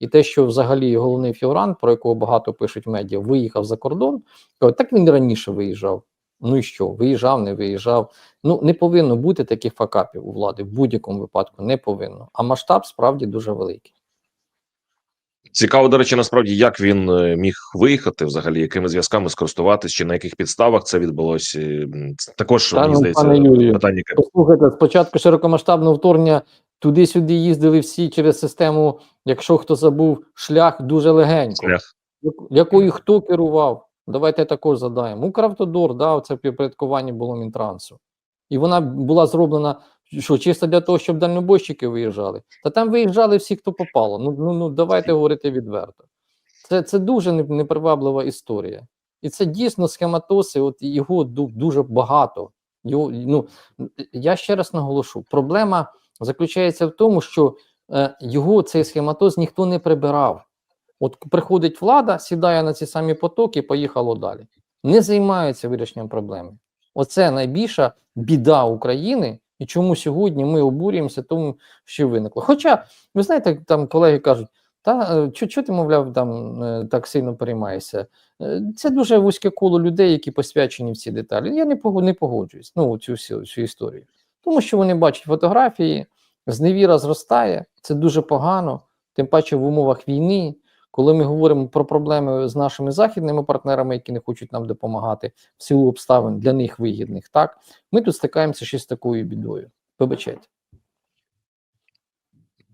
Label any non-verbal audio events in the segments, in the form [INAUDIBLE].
І те, що взагалі головний фігурант, про якого багато пишуть медіа, виїхав за кордон, так він раніше виїжджав. Ну і що? Виїжджав, не виїжджав. Ну не повинно бути таких факапів у влади в будь-якому випадку, не повинно. А масштаб справді дуже великий. Цікаво, до речі, насправді, як він е, міг виїхати, взагалі, якими зв'язками скористуватись, чи на яких підставах це відбулося. Також Та мені ну, здається пане Юрію, питання. Послухайте, спочатку широкомасштабного вторгнення туди-сюди їздили всі через систему, якщо хто забув, шлях дуже легенько. Шлях. Якою хто керував? Давайте також задаємо. Укравтодор, да, це підпорядкування було Мінтрансу. І вона була зроблена що чисто для того, щоб дальнобойщики виїжджали. Та там виїжджали всі, хто попало. Ну, ну, ну давайте говорити відверто. Це, це дуже неприваблива історія. І це дійсно схематоси, от його ду- дуже багато. Його, ну, я ще раз наголошу: проблема заключається в тому, що е, його цей схематоз ніхто не прибирав. От приходить влада, сідає на ці самі потоки, поїхало далі. Не займаються вирішенням проблеми. Оце найбільша біда України, і чому сьогодні ми обурюємося тому, що виникло. Хоча, ви знаєте, там колеги кажуть, та що ти, мовляв, там е, так сильно переймаєшся? Е, Це дуже вузьке коло людей, які посвячені в ці деталі. Я не погоджуюсь ну, цю всю цю історію. Тому що вони бачать фотографії, зневіра зростає, це дуже погано, тим паче в умовах війни. Коли ми говоримо про проблеми з нашими західними партнерами, які не хочуть нам допомагати в силу обставин для них вигідних, так ми тут стикаємося ще з такою бідою. Вибачайте.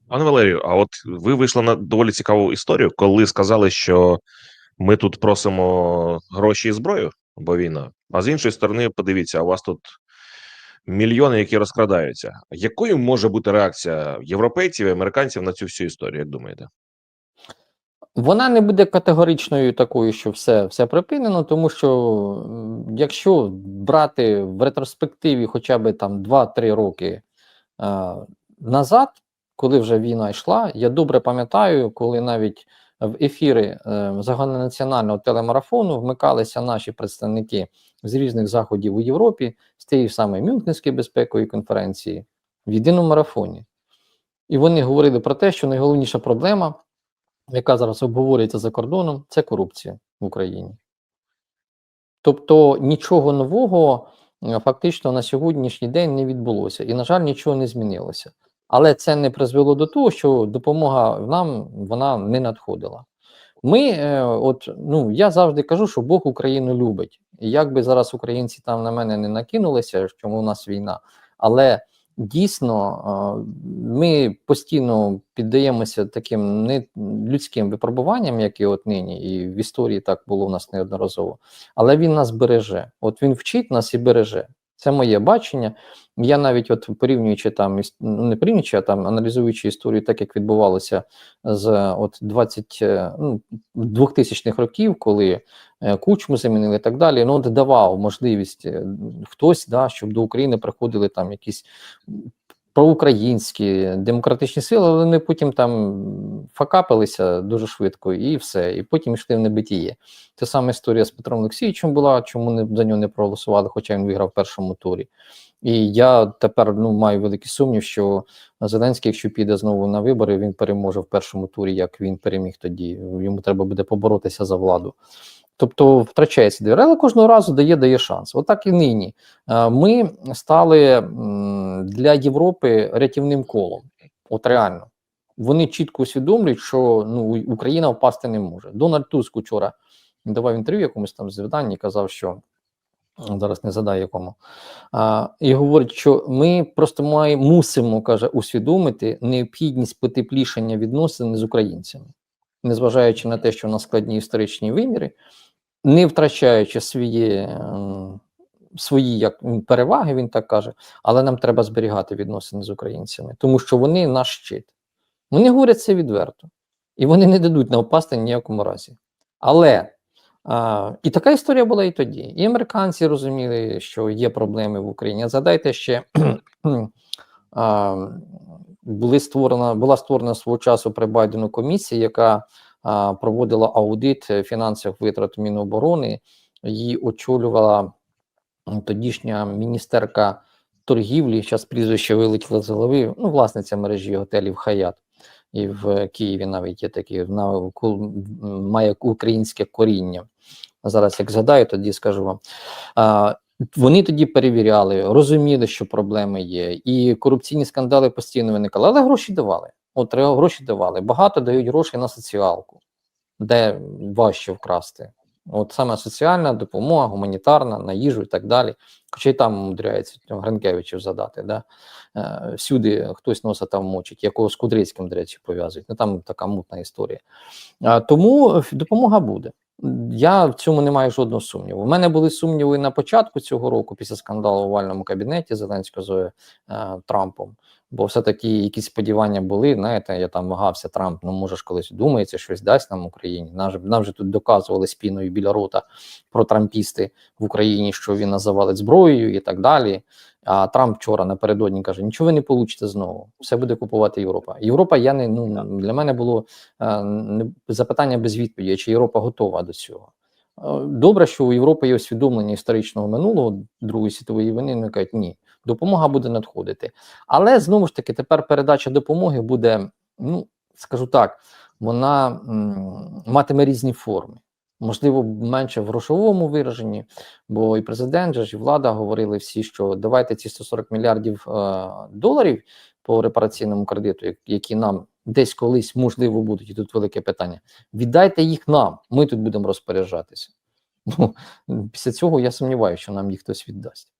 Пане Валерію, а от ви вийшли на доволі цікаву історію, коли сказали, що ми тут просимо гроші і зброю, бо війна. А з іншої сторони, подивіться, у вас тут мільйони, які розкрадаються. Якою може бути реакція європейців і американців на цю всю історію, як думаєте? Вона не буде категоричною такою, що все, все припинено, тому що якщо брати в ретроспективі хоча б там 2-3 роки е, назад, коли вже війна йшла, я добре пам'ятаю, коли навіть в ефіри е, загальнонаціонального телемарафону вмикалися наші представники з різних заходів у Європі, з тієї ж самої Мюнхенської безпекової конференції в єдиному марафоні. І вони говорили про те, що найголовніша проблема яка зараз обговорюється за кордоном, це корупція в Україні. Тобто нічого нового е, фактично на сьогоднішній день не відбулося, і, на жаль, нічого не змінилося. Але це не призвело до того, що допомога нам вона не надходила. Ми, е, от ну я завжди кажу, що Бог Україну любить. І як би зараз українці там на мене не накинулися, що у нас війна, але дійсно е, ми постійно піддаємося таким не людським випробуванням, як і от нині, і в історії так було у нас неодноразово. Але він нас береже. От він вчить нас і береже. Це моє бачення. Я навіть, от порівнюючи там, ну не порівнюючи, а там аналізуючи історію, так як відбувалося з от 20 е, ну, 2000-х років, коли е, кучму замінили і так далі. Ну, от давав можливість е, хтось, да, щоб до України приходили там якісь проукраїнські демократичні сили, але вони потім там факапилися дуже швидко і все. І потім йшли в небитіє. Те саме історія з Петром Олексійовичем була, чому не за нього не проголосували, хоча він виграв в першому турі. І я тепер ну маю великий сумнів, що Зеленський, якщо піде знову на вибори, він переможе в першому турі, як він переміг тоді. Йому треба буде поборотися за владу. Тобто втрачається довіра, але кожного разу дає дає шанс. Отак і нині. Е, Ми стали для Європи рятівним колом. От реально. Вони чітко усвідомлюють, що ну, Україна впасти не може. Дональд Туск учора давав інтерв'ю якомусь там з казав, що зараз не задаю якому. А, і говорить, що ми просто має, мусимо, каже, усвідомити необхідність потеплішення відносин з українцями, незважаючи на те, що у нас складні історичні виміри, не втрачаючи свої, ем, свої як переваги, він так каже, але нам треба зберігати відносини з українцями, тому що вони наш щит. Вони говорять це відверто, і вони не дадуть на опасти ніякому разі. Але а, і така історія була і тоді. І американці розуміли, що є проблеми в Україні. Згадайте ще [CLEARS THROAT] були створена, була створена свого часу при Байдену комісія, яка проводила аудит е, фінансових витрат Міноборони. Її очолювала тодішня міністерка торгівлі, зараз прізвище вилетіло з голови, ну, власниця мережі готелів Хаят. і в Києві навіть є такий на, ку- має українське коріння. Зараз, як згадаю, тоді скажу вам. А, вони тоді перевіряли, розуміли, що проблеми є, і корупційні скандали постійно виникали, але гроші давали. От треба гроші давали. Багато дають грошей на соціалку, де важче вкрасти. От саме соціальна допомога, гуманітарна, на їжу і так далі. Хоча й там умудряється Гринкевичів задати. Да? Е, всюди хтось носа там мочить, якого з Кудрицьким, до речі, пов'язують. Ну там така мутна історія. Тому е, допомога буде. Я в цьому не маю жодного сумніву. У мене були сумніви на початку цього року, після скандалу в овальному кабінеті Зеленського з е, Трампом. Бо все-таки якісь сподівання були. Знаєте, я там вагався Трамп, ну може ж колись думається, щось дасть нам Україні. Нам же, нам же тут доказували спіною біля рота про трампісти в Україні, що він називали зброєю і так далі. А Трамп вчора напередодні каже: нічого ви не получите знову, все буде купувати Європа. Європа, я не ну для мене було е, запитання без відповіді, чи Європа готова до цього. Е, Добре, що у Європи є усвідомлення історичного минулого Другої світової війни. Вони кажуть, ні, допомога буде надходити. Але знову ж таки, тепер передача допомоги буде, ну скажу так, вона м, матиме різні форми. Можливо, менше в грошовому вираженні, бо і президент, і влада говорили всі, що давайте ці 140 мільярдів е, доларів по репараційному кредиту, які нам десь колись можливо будуть, і тут велике питання. Віддайте їх нам, ми тут будемо розпоряджатися. Ну, після цього я сумніваюся, що нам їх хтось віддасть.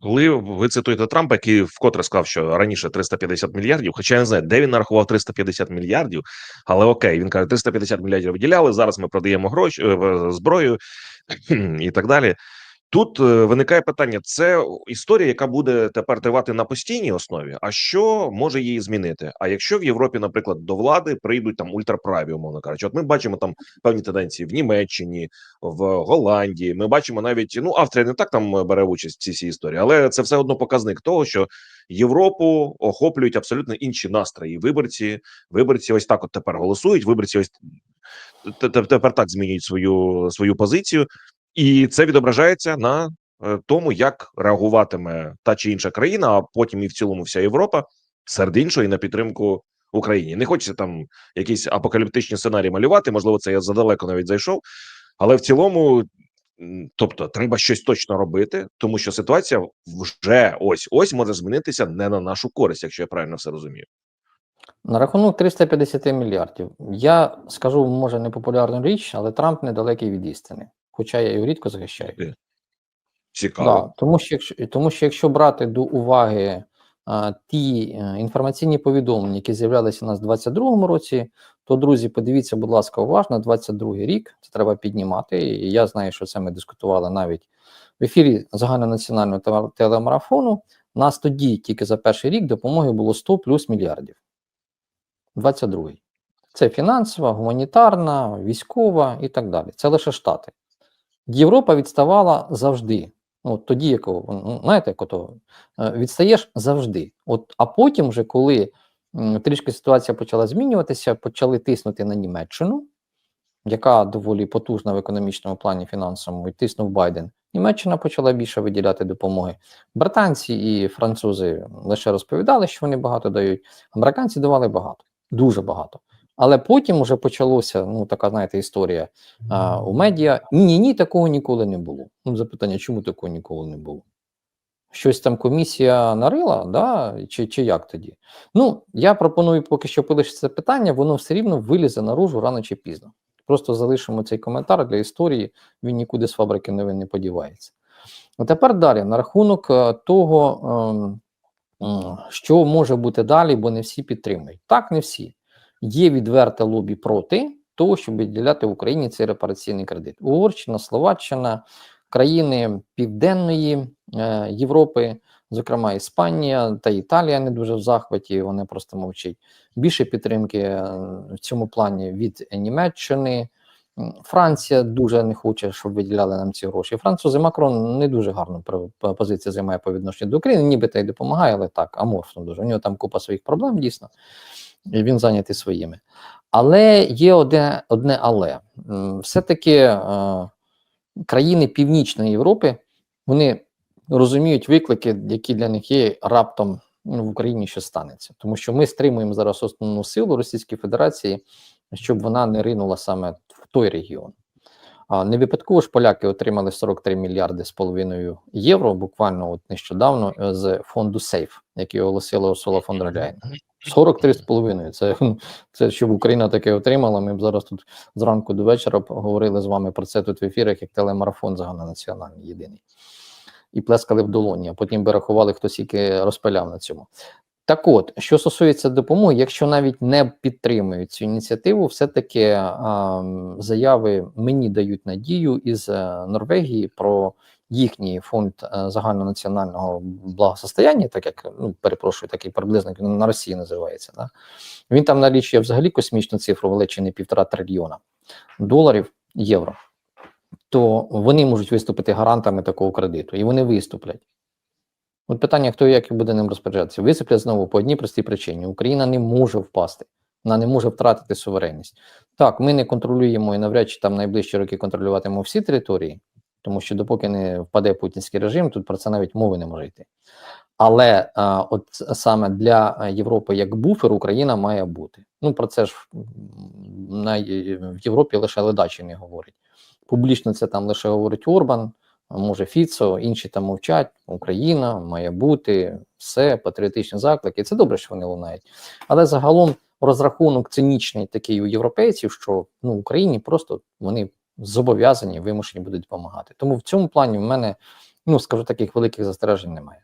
Коли ви цитуєте Трампа, який вкотре сказав, що раніше 350 мільярдів, хоча я не знаю, де він нарахував 350 мільярдів, але окей, він каже, 350 мільярдів виділяли. Зараз ми продаємо гроші е, зброю [CLEARS THROAT] і так далі. Тут е, виникає питання: це історія, яка буде тепер тривати на постійній основі. А що може її змінити? А якщо в Європі, наприклад, до влади прийдуть там ультраправі, умовно кажучи, от ми бачимо там певні тенденції в Німеччині, в Голландії. Ми бачимо навіть ну Австрія не так там бере участь в цій всій історії, але це все одно показник того, що Європу охоплюють абсолютно інші настрої. Виборці, виборці, ось так от тепер голосують. Виборці, ось те- те- тепер так змінюють свою свою позицію, і це відображається на е, тому, як реагуватиме та чи інша країна, а потім і в цілому вся Європа серед іншої на підтримку Україні. Не хочеться там якісь апокаліптичні сценарії малювати. Можливо, це я задалеко навіть зайшов, але в цілому. Тобто треба щось точно робити, тому що ситуація вже ось ось може змінитися не на нашу користь, якщо я правильно все розумію. На рахунок 350 мільярдів. Я скажу, може, непопулярну річ, але Трамп недалекий від істини. Хоча я його рідко захищаю. Цікаво. Да, тому, що якщо, тому що якщо брати до уваги а, ті е, інформаційні повідомлення, які з'являлися у нас у 2022 році, то, друзі, подивіться, будь ласка, уважно, 22 рік, це треба піднімати. І я знаю, що це ми дискутували навіть в ефірі загальнонаціонального теле- телемарафону. Нас тоді тільки за перший рік допомоги було 100 плюс мільярдів. 22-й. Це фінансова, гуманітарна, військова і так далі. Це лише Штати. Європа відставала завжди. Ну, тоді, як ну, знаєте, як ото, е, відстаєш завжди. От, а потім, вже коли трішки ситуація почала змінюватися, почали тиснути на Німеччину, яка доволі потужна в економічному плані фінансовому, і тиснув Байден. Німеччина почала більше виділяти допомоги. Британці і французи лише розповідали, що вони багато дають. Американці давали багато, дуже багато. Але потім вже почалося ну така, знаєте, історія а, у медіа. Ні, ні, такого ніколи не було. Ну, запитання, чому такого ніколи не було? Щось там комісія нарила, да? чи, чи як тоді? Ну, я пропоную поки що полишити це питання, воно все рівно вилізе наружу рано чи пізно. Просто залишимо цей коментар для історії, він нікуди з фабрики новин не подівається. А тепер далі, на рахунок е, того, ем, що може бути далі, бо не всі підтримують. Так, не всі. Є відверте лобі проти того, щоб виділяти в Україні цей репараційний кредит. Угорщина, Словаччина, країни Південної е, Європи, зокрема Іспанія та Італія не дуже в захваті, вони просто мовчать. Більше підтримки е, в цьому плані від Німеччини. Франція дуже не хоче, щоб виділяли нам ці гроші. Французи Макрон не дуже гарну позицію займає по відношенню до України, нібито й допомагає, але так, аморфно дуже. У нього там купа своїх проблем, дійсно, і він зайнятий своїми. Але є одне, одне але. Все-таки е, країни Північної Європи вони розуміють виклики, які для них є раптом ну, в Україні що станеться, тому що ми стримуємо зараз основну силу Російської Федерації, щоб вона не ринула саме в той регіон. А не випадково ж поляки отримали 43 мільярди з половиною євро, буквально от нещодавно е, з фонду Сейф, який оголосила Урсула фон дер Ляєн. 43 з половиною. Це, це щоб Україна таке отримала. Ми б зараз тут зранку до вечора говорили з вами про це тут в ефірах, як телемарафон загальнонаціональний єдиний. І плескали в долоні, а потім би рахували, хто скільки розпиляв на цьому. Так от, що стосується допомоги, якщо навіть не підтримують цю ініціативу, все-таки а, заяви мені дають надію із е, Норвегії про їхній фонд е, загальнонаціонального благосостояння, так як ну перепрошую, такий приблизно на Росії називається. Да? Він там налічує взагалі космічну цифру величини півтора трильйона доларів євро. То вони можуть виступити гарантами такого кредиту, і вони виступлять. От питання, хто як буде ним розпоряджатися, висиплять знову по одній простій причині: Україна не може впасти, вона не може втратити суверенність. Так, ми не контролюємо і навряд чи там найближчі роки контролюватимемо всі території, тому що допоки не впаде путінський режим, тут про це навіть мови не може йти. Але а, от саме для Європи як буфер Україна має бути. Ну про це ж на в Європі лише ледачі не говорять. Публічно це там лише говорить Орбан, може Фіцо, інші там мовчать. Україна має бути все, патріотичні заклики. Це добре, що вони лунають. Але загалом розрахунок цинічний такий у європейців, що ну Україні просто вони зобов'язані, вимушені будуть допомагати. Тому в цьому плані в мене, ну скажу таких великих застережень немає.